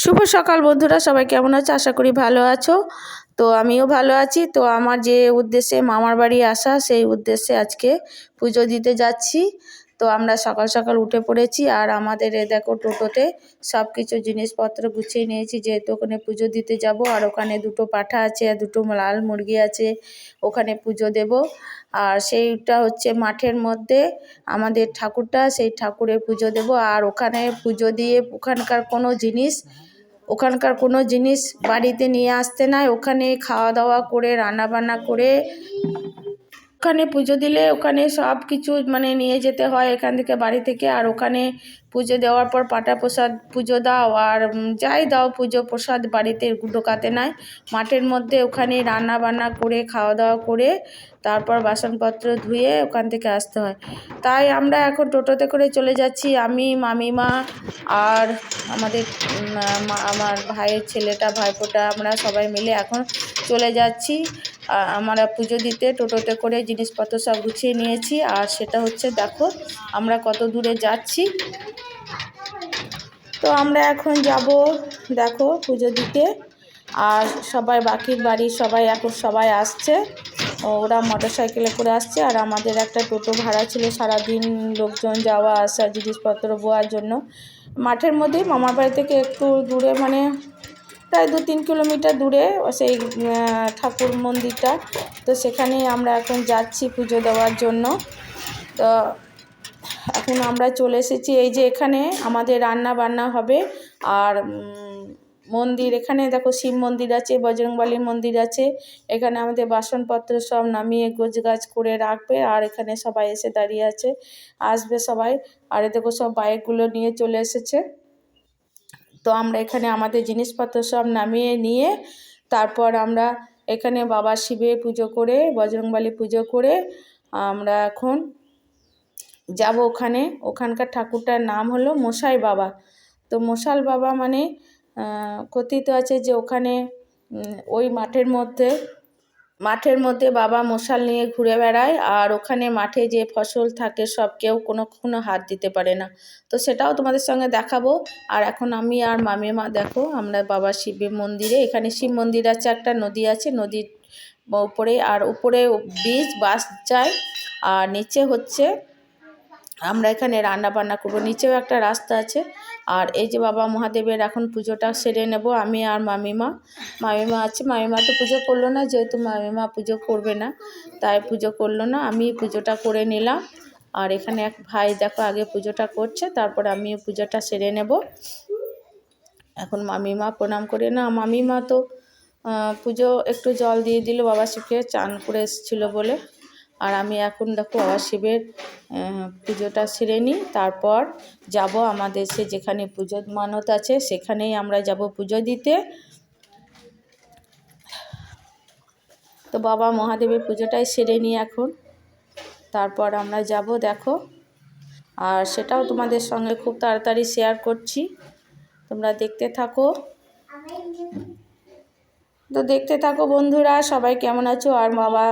শুভ সকাল বন্ধুরা, সবাই কেমন আছো? আশা করি ভালো আছো। তো আমিও ভালো আছি। তো আমার যে উদ্দেশ্যে মামার বাড়ি আসা, সেই উদ্দেশ্যে আজকে পুজো দিতে যাচ্ছি। তো আমরা সকাল সকাল উঠে পড়েছি আর আমাদের এ দেখো টোটোতে সব কিছু জিনিসপত্র গুছিয়ে নিয়েছি। যেহেতু ওখানে পুজো দিতে যাব আর ওখানে দুটো পাঠা আছে, আর দুটো লাল মুরগি আছে, ওখানে পুজো দেব। আর সেইটা হচ্ছে মাঠের মধ্যে আমাদের ঠাকুরটা, সেই ঠাকুরের পুজো দেব। আর ওখানে পুজো দিয়ে ওখানকার কোনো জিনিস ওখানকার কোনো জিনিস বাড়িতে নিয়ে আসতে নাই। ওখানে খাওয়া দাওয়া করে রান্না বান্না করে ওখানে পুজো দিলে ওখানে সব কিছু মানে নিয়ে যেতে হয় এখান থেকে বাড়ি থেকে। আর ওখানে পুজো দেওয়ার পর পাটা প্রসাদ পুজো দাও আর যাই দাও পুজো প্রসাদ বাড়িতে ঢোকাতে নাই। মাঠের মধ্যে ওখানে রান্না বান্না করে, খাওয়া দাওয়া করে তারপর বাসনপত্র ধুয়ে ওখান থেকে আসতে হয়। তাই আমরা এখন টোটোতে করে চলে যাচ্ছি। আমি, মামিমা আর আমাদের আমার ভাইয়ের ছেলেটা ভাইপোটা আমরা সবাই মিলে এখন চলে যাচ্ছি। আমরা পুজো দিতে, টোটোতে করে জিনিসপত্র সব গুছিয়ে নিয়েছি। আর সেটা হচ্ছে, দেখো, আমরা কত দূরে যাচ্ছি। তো আমরা এখন যাব, দেখো, পুজো দিতে। আর সবাই, বাকির বাড়ির সবাই, এখন সবাই আসছে। ওরা মোটর সাইকেলে করে আসছে। আর আমাদের একটা টোটো ভাড়া ছিল, সারাদিন লোকজন যাওয়া, আসা, জিনিসপত্র বোয়ার জন্য। মাঠের মধ্যেই মামার বাড়ি থেকে একটু দূরে মানে প্রায় দু তিন কিলোমিটার দূরে সেই ঠাকুর মন্দিরটা। তো সেখানেই আমরা এখন যাচ্ছি পুজো দেওয়ার জন্য। তো এখন আমরা চলে এসেছি। এই যে এখানে আমাদের রান্না বান্না হবে। আর মন্দির এখানে দেখো শিব মন্দির আছে বজরংবলীর মন্দির আছে। এখানে আমাদের বাসনপত্র সব নামিয়ে গোছ গাছ করে রাখবে। আর এখানে সবাই এসে দাঁড়িয়ে আছে, আসবে সবাই। আর দেখো সব বাইকগুলো নিয়ে চলে এসেছে। তো আমরা এখানে আমাদের জিনিসপত্র সব নামিয়ে নিয়ে তারপর আমরা এখানে বাবা শিবের পুজো করে, বজরংবলী পুজো করে আমরা এখন যাব ওখানে। ওখানকার ঠাকুরটার নাম হলো মশাই বাবা। তো মশাল বাবা মানে কথিত আছে যে ওখানে ওই মাঠের মধ্যে মাঠের মধ্যে বাবা মশাল নিয়ে ঘুরে বেড়ায় আর ওখানে মাঠে যে ফসল থাকে সব কেউ কোনো হাত দিতে পারে না। তো সেটাও তোমাদের সঙ্গে দেখাবো। আর এখন আমি আর মামিমা দেখো, আমরা বাবা শিবের মন্দিরে, এখানে শিব মন্দির আছে, একটা নদী আছে, নদীর উপরে, আর উপরে বীজ বাস যায়, আর নিচে হচ্ছে আমরা এখানে রান্না বান্না করব। নিচেও একটা রাস্তা আছে আর এই যে বাবা মহাদেবের এখন পুজোটা সেরে নেব, আমি আর মামিমা। মামিমা আছে, মামিমা তো পুজো করল না, যেহেতু মামিমা পুজো করবে না, তাই পুজো করল না, আমি পুজোটা করে নিলাম। আর এখানে এক ভাই দেখো আগে পুজোটা করছে, তারপর আমিও পুজোটা সেরে নেব। এখন মামিমা প্রণাম করে, না মামিমা তো পুজো একটু জল দিয়ে দিল, বাবা শিবকে চান করে এসেছিল বলে। আর আমি এখন দেখো বাবা শিবের পুজোটা সেরে নিই। তারপর যাব আমাদের সে যেখানে পুজো মানত আছে, সেখানেই আমরা যাব পুজো দিতে। তো বাবা মহাদেবের পুজোটাই সেরে নিই এখন। তারপর আমরা যাব, দেখো। আর সেটাও তোমাদের সঙ্গে খুব তাড়াতাড়ি শেয়ার করছি। তোমরা দেখতে থাকো। তো দেখতে থাকো বন্ধুরা, সবাই কেমন আছো? আর বাবা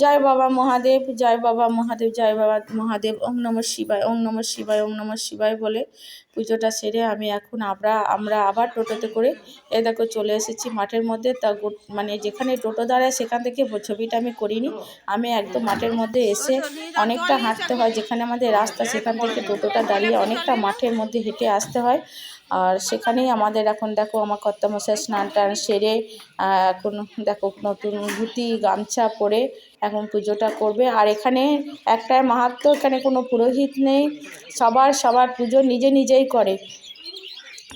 জয় বাবা মহাদেব, জয় বাবা মহাদেব, জয় বাবা মহাদেব, ওম নম শিবায়, ওম নম শিবায়, ওম নম শিবায় বলে পুজোটা সেরে আমি এখন আমরা আমরা আবার টোটোতে করে এ দেখো চলে এসেছি মাঠের মধ্যে। তা মানে যেখানে টোটো দাঁড়ায় সেখান থেকে ছবিটা আমি করিনি। আমি একদম মাঠের মধ্যে এসে অনেকটা হাঁটতে হয়। যেখানে আমাদের রাস্তা সেখান থেকে টোটোটা দাঁড়িয়ে অনেকটা মাঠের মধ্যে হেঁটে আসতে হয়। আর সেখানেই আমাদের এখন দেখো আমার কর্তামশাই স্নান টান সেরে এখন দেখো নতুন ধুতি, গামছা পরে এখন পুজোটা করবে। আর এখানে একটাই মাহাত্ম, এখানে কোনো পুরোহিত নেই। সবার সবার পুজো নিজে নিজেই করে।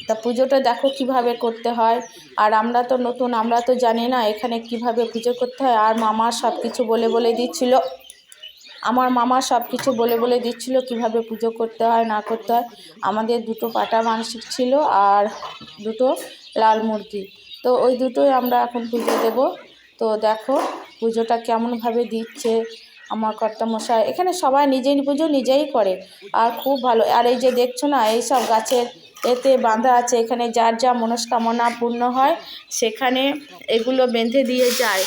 তা পুজোটা দেখো কীভাবে করতে হয়। আর আমরা তো নতুন, আমরা তো জানি না এখানে কীভাবে পুজো করতে হয়। আর মামা সব কিছু বলে বলে দিচ্ছিল। আমার মামা সব কিছু বলে বলে দিচ্ছিল কীভাবে পুজো করতে হয়, না করতে হয়। আমাদের দুটো পাটা মানসিক ছিল আর দুটো লাল মুরগি। তো ওই দুটোই আমরা এখন পুজো দেব। তো দেখো পুজোটা কেমনভাবে দিচ্ছে, আমার কর্তামশাই, এখানে সবাই নিজেই পুজো নিজেই করে, আর খুব ভালো। আর এই যে দেখছ না, এই সব গাছের এতে বাঁধা আছে, এখানে যার যা মনস্কামনা পূর্ণ হয়, সেখানে এগুলো বেঁধে দিয়ে যায়,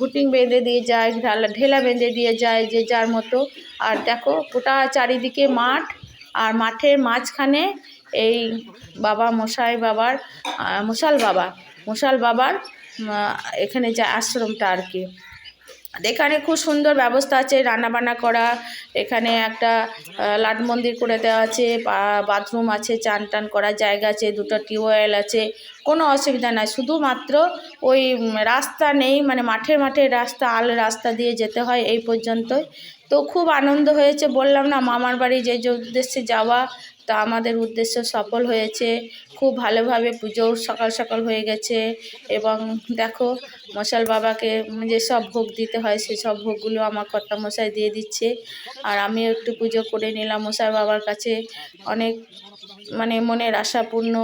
ঘুটিং বেঁধে দিয়ে যায়, ঢালা, ঢেলা বেঁধে দিয়ে যায় যে যার মতো। আর দেখো, গোটা চারিদিকে মাঠ, আর মাঠের মাঝখানে এই বাবা মশাই বাবার মশাল বাবা, মশাল বাবার এখানে যে আশ্রমটা আর কি। এখানে খুব সুন্দর ব্যবস্থা আছে, রান্নাবান্না করা। এখানে একটা লাট মন্দির করে দেওয়া আছে বাথরুম আছে চান টান করার জায়গা আছে, দুটো টিউবওয়েল আছে, কোনো অসুবিধা নাই। শুধুমাত্র ওই রাস্তা নেই মানে মাঠে মাঠে রাস্তা, আল রাস্তা দিয়ে যেতে হয় এই পর্যন্তই। তো খুব আনন্দ হয়েছে, বললাম না, মামার বাড়ি যে যে উদ্দেশ্যে যাওয়া তা আমাদের উদ্দেশ্য সফল হয়েছে। খুব ভালোভাবে পুজো সকাল সকাল হয়ে গেছে এবং দেখো, মশাল বাবাকে যেসব ভোগ দিতে হয় সেসব ভোগগুলো আমার কর্তা মশাই দিয়ে দিচ্ছে। আর আমিও একটু পুজো করে নিলাম মশাই বাবার কাছে। অনেক মানে মনের আশাপূর্ণ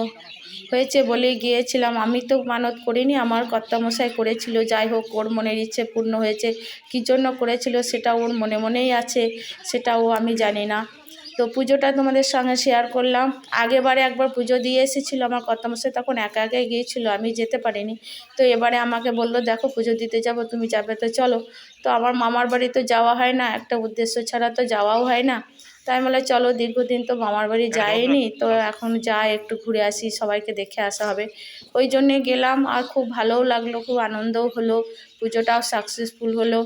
হয়েছে বলেই গিয়েছিলাম। আমি তো মানত করিনি, আমার কর্তা মশাই করেছিল। যাই হোক, ওর মনের ইচ্ছে পূর্ণ হয়েছে। কী জন্য করেছিল সেটা ওর মনে মনেই আছে, সেটাও আমি জানি না। তো পুজোটা তোমাদের সঙ্গে শেয়ার করলাম। আগেবারে একবার পুজো দিয়ে এসেছিল আমার কর্তামশাই তখন একা একাই গিয়েছিল আমি যেতে পারিনি। তো এবারে আমাকে বলল দেখো পুজো দিতে যাব তুমি যাবে তো চলো। তো আমার মামার বাড়ি তো যাওয়া হয় না একটা উদ্দেশ্য ছাড়া তো যাওয়াও হয় না। তাই বলে চলো দীর্ঘদিন তো মামার বাড়ি যাইনি তো এখন যাই একটু ঘুরে আসি সবাইকে দেখে আসা হবে। ওই জন্যে গেলাম আর খুব ভালোও লাগল খুব আনন্দও হলো পুজোটাও সাকসেসফুল হলো।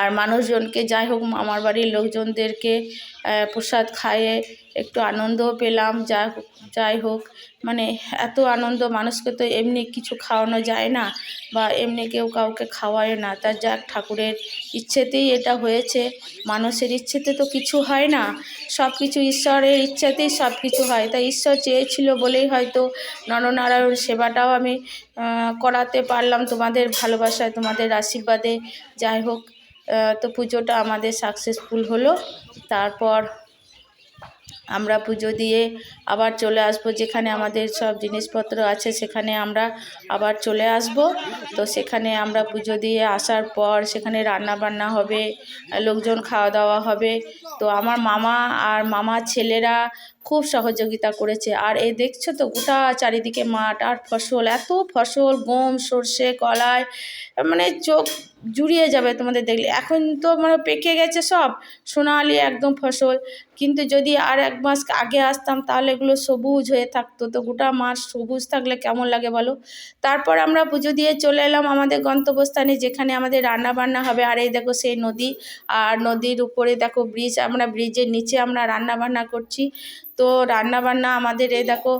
আর মানুষজনকে যাই হোক মামার বাড়ির লোকজনদেরকে প্রসাদ খাইয়ে একটু আনন্দও পেলাম যা যাই হোক। মানে এত আনন্দ, মানুষকে তো এমনি কিছু খাওয়ানো যায় না বা এমনি কেউ কাউকে খাওয়ায় না। তার যাক, ঠাকুরের ইচ্ছেতেই এটা হয়েছে। মানুষের ইচ্ছেতে তো কিছু হয় না। সব কিছু ঈশ্বরের ইচ্ছাতেই সব কিছু হয়। তাই ঈশ্বর চেয়েছিল বলেই হয়তো নরনারায়ণ সেবাটাও আমি করাতে পারলাম। তোমাদের ভালোবাসায়, তোমাদের আশীর্বাদে যাই হোক তো পুজোটা আমাদের সাকসেসফুল হলো। তারপর আমরা পুজো দিয়ে আবার চলে আসব। যেখানে আমাদের সব জিনিসপত্র আছে, সেখানে আমরা আবার চলে আসব। তো সেখানে আমরা পুজো দিয়ে আসার পর সেখানে রান্না বান্না হবে, লোকজন খাওয়া দাওয়া হবে। তো আমার মামা আর মামার ছেলেরা খুব সহযোগিতা করেছে। আর এই দেখছ তো, গোটা চারিদিকে মাঠ আর ফসল, এত ফসল, গম, সর্ষে, কলাই মানে চোখ জুড়িয়ে যাবে তোমাদের দেখলে। এখন তো মানে পেকে গেছে সব, সোনালি একদম ফসল। কিন্তু যদি আর এক মাস আগে আসতাম, তাহলে এগুলো সবুজ হয়ে থাকতো। তো গোটা মাঠ সবুজ থাকলে কেমন লাগে বলো? তারপর আমরা পুজো দিয়ে চলে এলাম আমাদের গন্তব্যস্থানে, যেখানে আমাদের রান্না বান্না হবে। আর এই দেখো সেই নদী, আর নদীর উপরে দেখো ব্রিজ আমরা ব্রিজের নিচে আমরা রান্না বান্না করছি। তো রান্না বান্না আমাদের এই দেখো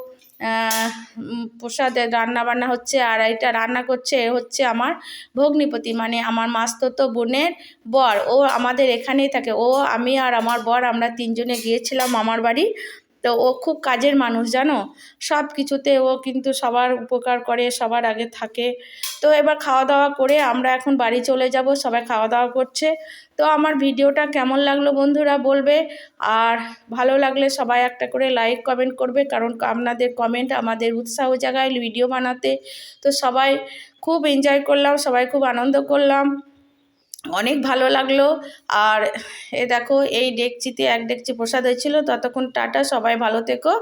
প্রসাদের রান্না বান্না হচ্ছে, আর এটা রান্না করছে এ হচ্ছে আমার ভগ্নিপতি মানে আমার মাস্ততো বোনের বর। ও আমাদের এখানেই থাকে। ও, আমি আর আমার বর আমরা তিনজনে গিয়েছিলাম আমার বাড়ি। তো ও খুব কাজের মানুষ, জানো? সব কিছুতে ও কিন্তু সবার উপকার করে, সবার আগে থাকে। তো এবার খাওয়া দাওয়া করে আমরা এখন বাড়ি চলে যাব, সবাই খাওয়া দাওয়া করছে। তো আমার ভিডিওটা কেমন লাগল বন্ধুরা বলবে, আর ভালো লাগলে সবাই একটা করে লাইক কমেন্ট করবে, কারণ আপনাদের কমেন্ট আমাদের উৎসাহ জাগায় ভিডিও বানাতে। তো সবাই খুব এনজয় করলাম, সবাই খুব আনন্দ করলাম। অনেক ভালো লাগল। আর এ দেখো, এই ডেকচিতে এক ডেকচি প্রসাদ হয়েছিল। ততক্ষণ টাটা, সবাই ভালো থেকো।